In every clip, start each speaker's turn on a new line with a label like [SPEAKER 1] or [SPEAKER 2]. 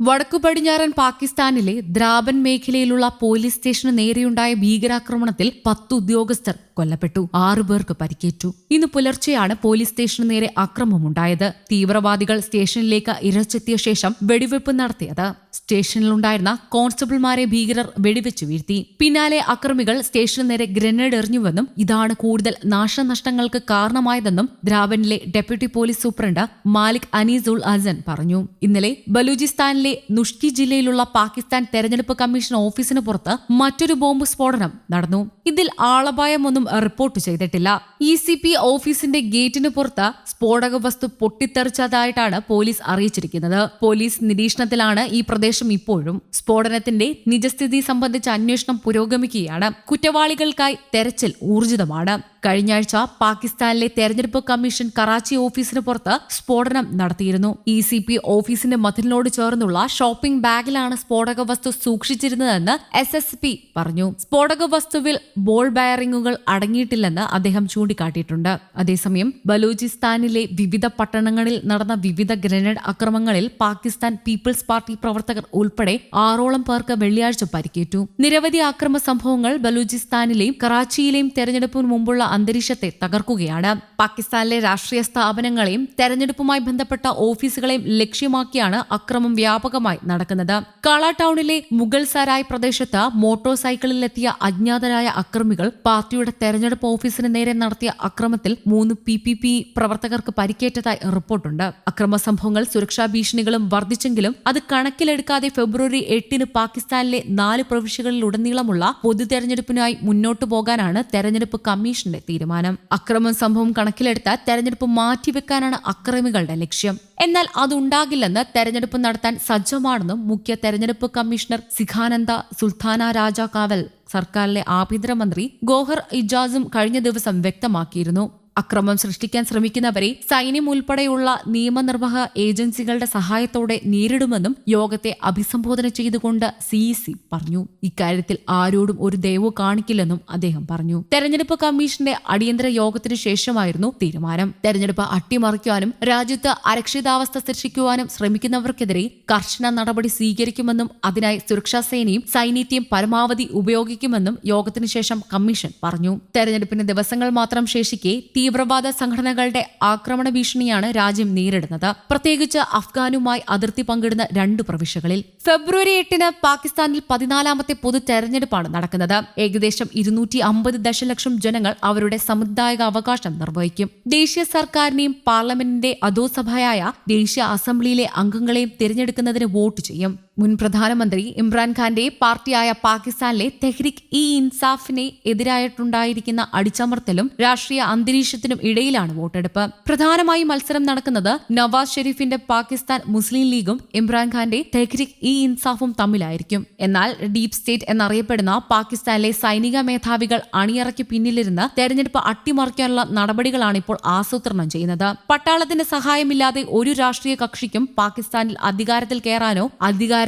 [SPEAKER 1] വടക്കു പടിഞ്ഞാറൻ പാകിസ്ഥാനിലെ ദ്രാബൻ മേഖലയിലുള്ള പോലീസ് സ്റ്റേഷന് നേരെയുണ്ടായ ഭീകരാക്രമണത്തിൽ പത്ത് ഉദ്യോഗസ്ഥർ കൊല്ലപ്പെട്ടു. ആറു പേർക്ക് പരിക്കേറ്റു. ഇന്ന് പുലർച്ചെയാണ് പോലീസ് സ്റ്റേഷന് നേരെ അക്രമമുണ്ടായത്. തീവ്രവാദികൾ സ്റ്റേഷനിലേക്ക് ഇരച്ചെത്തിയ ശേഷം വെടിവെപ്പ് നടത്തിയത്. സ്റ്റേഷനിലുണ്ടായിരുന്ന കോൺസ്റ്റബിൾമാരെ ഭീകരർ വെടിവെച്ചു വീഴ്ത്തി. പിന്നാലെ അക്രമികൾ സ്റ്റേഷന് നേരെ ഗ്രനേഡ് എറിഞ്ഞുവെന്നും ഇതാണ് കൂടുതൽ നാശനഷ്ടങ്ങൾക്ക് കാരണമായതെന്നും ദ്രാവനിലെ deputy police superintendent Malik Anisul Hasan പറഞ്ഞു. ഇന്നലെ ബലൂചിസ്ഥാനിലെ നുഷ്കി ജില്ലയിലുള്ള പാകിസ്ഥാൻ തെരഞ്ഞെടുപ്പ് കമ്മീഷൻ ഓഫീസിന് പുറത്ത് മറ്റൊരു ബോംബ് സ്ഫോടനം നടന്നു. ഇതിൽ ആളപായമൊന്നും റിപ്പോർട്ട് ചെയ്തിട്ടില്ല. ഇ സി പി ഓഫീസിന്റെ ഗേറ്റിന് പുറത്ത് സ്ഫോടക വസ്തു പൊട്ടിത്തെറിച്ചതായിട്ടാണ് പോലീസ് അറിയിച്ചിരിക്കുന്നത്. പോലീസ് നിരീക്ഷണത്തിലാണ് ഈ പ്രദേശം ഇപ്പോഴും. സ്ഫോടനത്തിന്റെ നിജസ്ഥിതി സംബന്ധിച്ച അന്വേഷണം പുരോഗമിക്കുകയാണ്. കുറ്റവാളികൾക്കായി തെരച്ചിൽ ഊർജിതമാണ്. കഴിഞ്ഞ ആഴ്ച പാകിസ്ഥാനിലെ തെരഞ്ഞെടുപ്പ് കമ്മീഷൻ കറാച്ചി ഓഫീസിന് പുറത്ത് സ്ഫോടനം നടത്തിയിരുന്നു. ഇ സി പി ഓഫീസിന്റെ മതിലിനോട് ചേർന്നുള്ള ഷോപ്പിംഗ് ബാഗിലാണ് സ്ഫോടക വസ്തു സൂക്ഷിച്ചിരുന്നതെന്ന് എസ് എസ് പി പറഞ്ഞു. സ്ഫോടക വസ്തുവിൽ ബോൾ ബയറിംഗുകൾ അടങ്ങിയിട്ടില്ലെന്ന് അദ്ദേഹം ചൂണ്ടിക്കാട്ടിയിട്ടുണ്ട്. അതേസമയം ബലൂചിസ്ഥാനിലെ വിവിധ പട്ടണങ്ങളിൽ നടന്ന വിവിധ ഗ്രനേഡ് അക്രമങ്ങളിൽ പാകിസ്ഥാൻ പീപ്പിൾസ് പാർട്ടി പ്രവർത്തകർ ഉൾപ്പെടെ ആറോളം പേർക്ക് വെള്ളിയാഴ്ച പരിക്കേറ്റു. നിരവധി അക്രമ സംഭവങ്ങൾ ബലൂചിസ്ഥാനിലെയും കറാച്ചിയിലെയും തെരഞ്ഞെടുപ്പിന് മുമ്പുള്ള അന്തരീക്ഷത്തെ തകർക്കുകയാണ്. പാകിസ്ഥാനിലെ രാഷ്ട്രീയ സ്ഥാപനങ്ങളെയും തെരഞ്ഞെടുപ്പുമായി ബന്ധപ്പെട്ട ഓഫീസുകളെയും ലക്ഷ്യമാക്കിയാണ് അക്രമം വ്യാപകമായി നടക്കുന്നത്. കാള ടൗണിലെ മുഗൾ സരായ് പ്രദേശത്ത് മോട്ടോർ സൈക്കിളിലെത്തിയ അജ്ഞാതരായ അക്രമികൾ പാർട്ടിയുടെ തെരഞ്ഞെടുപ്പ് ഓഫീസിന് നേരെ നടത്തിയ അക്രമത്തിൽ മൂന്ന് പി പി പി പ്രവർത്തകർക്ക് പരിക്കേറ്റതായി റിപ്പോർട്ടുണ്ട്. അക്രമ സംഭവങ്ങൾ സുരക്ഷാ ഭീഷണികളും വർദ്ധിച്ചെങ്കിലും അത് കണക്കിലെടുക്കാതെ ഫെബ്രുവരി എട്ടിന് പാകിസ്ഥാനിലെ നാല് പ്രവിശ്യകളിലുടനീളമുള്ള പൊതു തെരഞ്ഞെടുപ്പിനായി മുന്നോട്ടു പോകാനാണ് തെരഞ്ഞെടുപ്പ് കമ്മീഷന്റെ തീരുമാനം. അക്രമം സംഭവം കണക്കിലെടുത്ത് തെരഞ്ഞെടുപ്പ് മാറ്റിവെക്കാനാണ് അക്രമികളുടെ ലക്ഷ്യം. എന്നാൽ അതുണ്ടാകില്ലെന്ന് തെരഞ്ഞെടുപ്പ് നടത്താൻ സജ്ജമാണെന്നും മുഖ്യ തെരഞ്ഞെടുപ്പ് കമ്മീഷണർ സിഖാനന്ദ സുൽത്താന രാജ കാവൽ സർക്കാരിലെ ആഭ്യന്തരമന്ത്രി ഗോഹർ ഇജാസും കഴിഞ്ഞ ദിവസം വ്യക്തമാക്കിയിരുന്നു. അക്രമം സൃഷ്ടിക്കാൻ ശ്രമിക്കുന്നവരെ സൈന്യം ഉൾപ്പെടെയുള്ള നിയമനിർവഹ ഏജൻസികളുടെ സഹായത്തോടെ നേരിടുമെന്നും യോഗത്തെ അഭിസംബോധന ചെയ്തുകൊണ്ട് സി സി പറഞ്ഞു. ഇക്കാര്യത്തിൽ ആരോടും ഒരു ദയവ് കാണിക്കില്ലെന്നും അദ്ദേഹം പറഞ്ഞു. തെരഞ്ഞെടുപ്പ് കമ്മീഷന്റെ അടിയന്തര യോഗത്തിന് ശേഷമായിരുന്നു തീരുമാനം. തെരഞ്ഞെടുപ്പ് അട്ടിമറിക്കാനും രാജ്യത്ത് അരക്ഷിതാവസ്ഥ സൃഷ്ടിക്കുവാനും ശ്രമിക്കുന്നവർക്കെതിരെ കർശന നടപടി സ്വീകരിക്കുമെന്നും അതിനായി സുരക്ഷാ സേനയും സൈനിധ്യം പരമാവധി ഉപയോഗിക്കുമെന്നും യോഗത്തിനു ശേഷം കമ്മീഷൻ പറഞ്ഞു. തെരഞ്ഞെടുപ്പിന് ദിവസങ്ങൾ മാത്രം ശേഷിക്കെ തീവ്രവാദ സംഘടനകളുടെ ആക്രമണ ഭീഷണിയാണ് രാജ്യം നേരിടുന്നത്. പ്രത്യേകിച്ച് അഫ്ഗാനുമായി അതിർത്തി പങ്കിടുന്ന രണ്ട് പ്രവിശ്യകളിൽ. ഫെബ്രുവരി എട്ടിന് പാകിസ്ഥാനിൽ പതിനാലാമത്തെ പൊതു തെരഞ്ഞെടുപ്പാണ് നടക്കുന്നത്. ഏകദേശം ഇരുന്നൂറ്റി അമ്പത് ദശലക്ഷം ജനങ്ങൾ അവരുടെ സമുദായിക അവകാശം നിർവഹിക്കും. ദേശീയ സർക്കാരിനെയും പാർലമെന്റിന്റെ അധോസഭയായ ദേശീയ അസംബ്ലിയിലെ അംഗങ്ങളെയും തിരഞ്ഞെടുക്കുന്നതിന് വോട്ട് ചെയ്യും. മുൻ പ്രധാനമന്ത്രി ഇമ്രാൻഖാന്റെ പാർട്ടിയായ പാകിസ്ഥാനിലെ തെഹ്രിക് ഇ ഇൻസാഫിനെ എതിരായിട്ടുണ്ടായിരിക്കുന്ന അടിച്ചമർത്തലും രാഷ്ട്രീയ അന്തരീക്ഷത്തിനും ഇടയിലാണ് വോട്ടെടുപ്പ്. പ്രധാനമായി മത്സരം നടക്കുന്നത് നവാസ് ഷെരീഫിന്റെ പാകിസ്ഥാൻ മുസ്ലിം ലീഗും ഇമ്രാൻഖാന്റെ തെഹ്രിക് ഇ ഇൻസാഫും തമ്മിലായിരിക്കും. എന്നാൽ ഡീപ് സ്റ്റേറ്റ് എന്നറിയപ്പെടുന്ന പാകിസ്ഥാനിലെ സൈനിക മേധാവികൾ അണിയറയ്ക്ക് പിന്നിലിരുന്ന് തെരഞ്ഞെടുപ്പ് അട്ടിമറിക്കാനുള്ള നടപടികളാണ് ഇപ്പോൾ ആസൂത്രണം ചെയ്യുന്നത്. പട്ടാളത്തിന്റെ സഹായമില്ലാതെ ഒരു രാഷ്ട്രീയ കക്ഷിക്കും പാകിസ്ഥാനിൽ അധികാരത്തിൽ കയറാനോ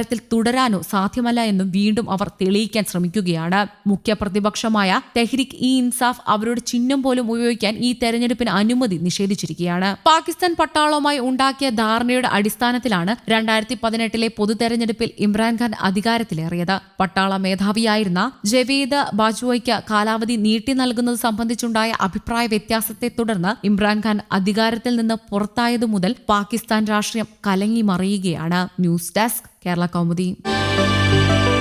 [SPEAKER 1] അധികാരത്തിൽ തുടരാനോ സാധ്യമല്ല എന്നും വീണ്ടും അവർ തെളിയിക്കാൻ ശ്രമിക്കുകയാണ്. മുഖ്യ പ്രതിപക്ഷമായ തെഹ്രിക് ഇ ഇൻസാഫ് അവരുടെ ചിഹ്നം പോലും ഉപയോഗിക്കാൻ ഈ തെരഞ്ഞെടുപ്പിന് അനുമതി നിഷേധിച്ചിരിക്കുകയാണ്. പാകിസ്ഥാൻ പട്ടാളവുമായി ഉണ്ടാക്കിയ ധാരണയുടെ അടിസ്ഥാനത്തിലാണ് രണ്ടായിരത്തി പതിനെട്ടിലെ പൊതു തെരഞ്ഞെടുപ്പിൽ ഇമ്രാൻഖാൻ അധികാരത്തിലേറിയത്. പട്ടാള മേധാവിയായിരുന്ന ജവീദ് ബാജ്വായ്ക്ക് കാലാവധി നീട്ടി നൽകുന്നത് സംബന്ധിച്ചുണ്ടായ അഭിപ്രായ വ്യത്യാസത്തെ തുടർന്ന് ഇമ്രാൻഖാൻ അധികാരത്തിൽ നിന്ന് പുറത്തായതു മുതൽ പാകിസ്ഥാൻ രാഷ്ട്രീയം കലങ്ങി മറിയുകയാണ്. News desk Kerala commodity.